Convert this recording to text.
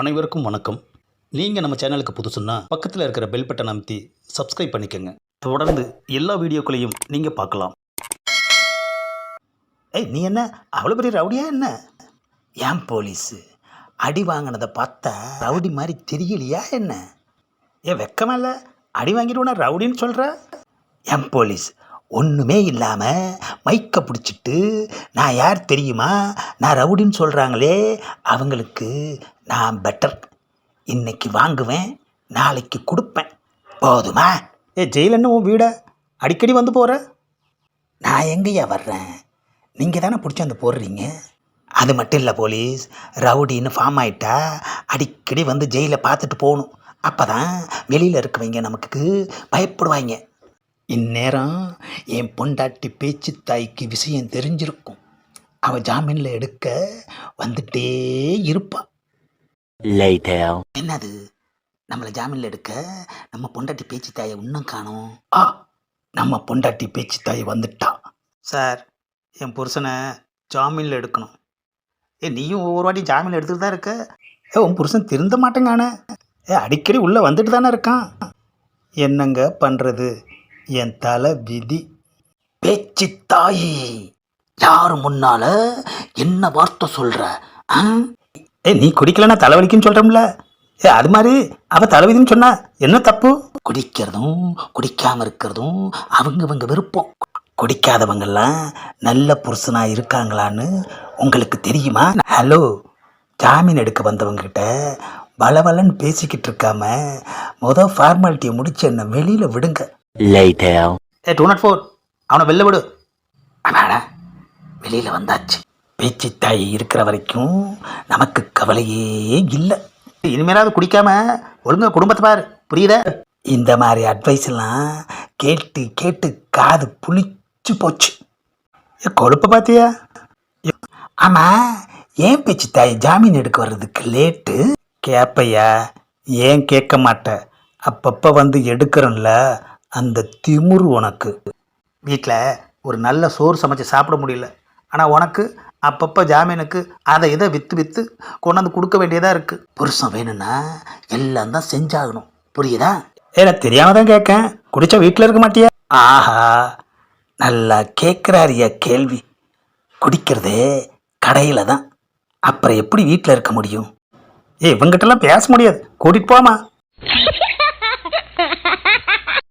அனைவருக்கும் வணக்கம். நீங்கள் நம்ம சேனலுக்கு புதுசுன்னா பக்கத்தில் இருக்கிற பெல் பட்டன் அமைத்தி சப்ஸ்கிரைப் பண்ணிக்கோங்க. தொடர்ந்து எல்லா வீடியோக்களையும் நீங்கள் பார்க்கலாம். ஏய் நீ என்ன? அவ்வளோ பெரிய ரவுடியா என்ன? ஏன் போலீஸு? அடி வாங்கினதை பார்த்தா ரவுடி மாதிரி தெரியலையா என்ன? ஏன் வெக்கமா இல்லை? அடி வாங்கிடுவோனா ரவுடின்னு சொல்கிற ஏன் போலீஸ் ஒன்றுமே இல்லாமல் மைக்கை பிடிச்சிட்டு நான் யார் தெரியுமா? நான் ரவுடின்னு சொல்கிறாங்களே அவங்களுக்கு நான் பெட்டர் இன்னைக்கு வாங்குவேன் நாளைக்கு கொடுப்பேன். போதுமா? ஏ ஜெயிலன்னு உன் வீட? அடிக்கடி வந்து போகிற நான் எங்கேயா வர்றேன்? நீங்கள் தானே பிடிச்சி வந்து போடுறீங்க? அது மட்டும் இல்லை போலீஸ் ரவுடின்னு ஃபார்ம் ஆயிட்டா அடிக்கடி வந்து ஜெயிலில் பார்த்துட்டு போகணும். அப்போ தான் வெளியில் இருக்கவங்க நமக்கு பயப்படுவாங்க. இந்நேரம் என் பொண்டாட்டி பேச்சு தாய்க்கு விஷயம் தெரிஞ்சிருக்கும். அவள் ஜாமீனில் எடுக்க வந்துட்டே இருப்பாள் Later. என்னது? நம்மளை ஜாமீனில் எடுக்க நம்ம பொண்டாட்டி பேச்சு தாயை இன்னும் காணோம். ஆ நம்ம பொண்டாட்டி பேச்சு தாய் வந்துட்டா. சார் என் புருஷனை ஜாமீனில் எடுக்கணும். ஏ நீயும் ஒவ்வொரு வாட்டி ஜாமீன் எடுத்துகிட்டு தான் இருக்க? ஏ உன் புருஷன் திருந்த மாட்டேங்கானே. ஏ அடிக்கடி உள்ளே வந்துட்டு தானே இருக்கான். என்னங்க பண்ணுறது என் தலை விதி. பேச்சு தாயி யார் முன்னால என்ன வார்த்தை சொல்கிற ஆ? ஏ நீ குடிக்கலன்னா தலைவலிக்குன்னு சொல்கிறோம்ல ஏ அது மாதிரி அவ தலைவிதின்னு சொன்னா என்ன தப்பு? குடிக்கிறதும் குடிக்காம இருக்கிறதும் அவங்கவங்க விருப்பம். குடிக்காதவங்கெல்லாம் நல்ல புருஷனா இருக்காங்களான்னு உங்களுக்கு தெரியுமா? ஹலோ ஜாமீன் எடுக்க வந்தவங்ககிட்ட பலபலன்னு பேசிக்கிட்டு இருக்காம முத ஃபார்மாலிட்டியை முடிச்சு என்ன வெளியில விடுங்க. ஏ டூ நாட் ஃபோர் அவனை வெளில விடு. அடாடா வெளியில் வந்தாச்சு. பேச்சு தாய் இருக்கிற வரைக்கும் நமக்கு கவலையே இல்லை. இனிமேலாவது குடிக்காம ஒழுங்கா குடும்பத்தை பாரு. புரியுதா? இந்த மாதிரி அட்வைஸ் எல்லாம் கேட்டு கேட்டு காது புளிச்சு போச்சு. ஏ கொழுப்ப பார்த்தியா? ஆமாம் ஏன் பேச்சு தாய் ஜாமீன் எடுக்க வர்றதுக்கு லேட்டு கேப்பையா ஏன் கேட்க மாட்டேன் அப்பப்போ வந்து எடுக்கிறோம்ல அந்த திமுரு உனக்கு. வீட்டில் ஒரு நல்ல சோறு சமைச்சு சாப்பிட முடியல. ஆனால் உனக்கு அப்பப்போ ஜாமீனுக்கு அதை இதை விற்று விற்று கொண்டாந்து கொடுக்க வேண்டியதாக இருக்குது புருஷன் வேணும்னா எல்லாம் தான் செஞ்சாகணும். புரியுதா? ஏன்னா தெரியாம தான் கேட்கேன். குடிச்சா வீட்டில் இருக்க மாட்டியா? ஆஹா நல்லா கேட்குறாரியா கேள்வி. குடிக்கிறதே கடையில் தான். அப்புறம் எப்படி வீட்டில் இருக்க முடியும்? ஏய் இவங்கிட்டலாம் பேச முடியாது. கூட்டிகிட்டு போமா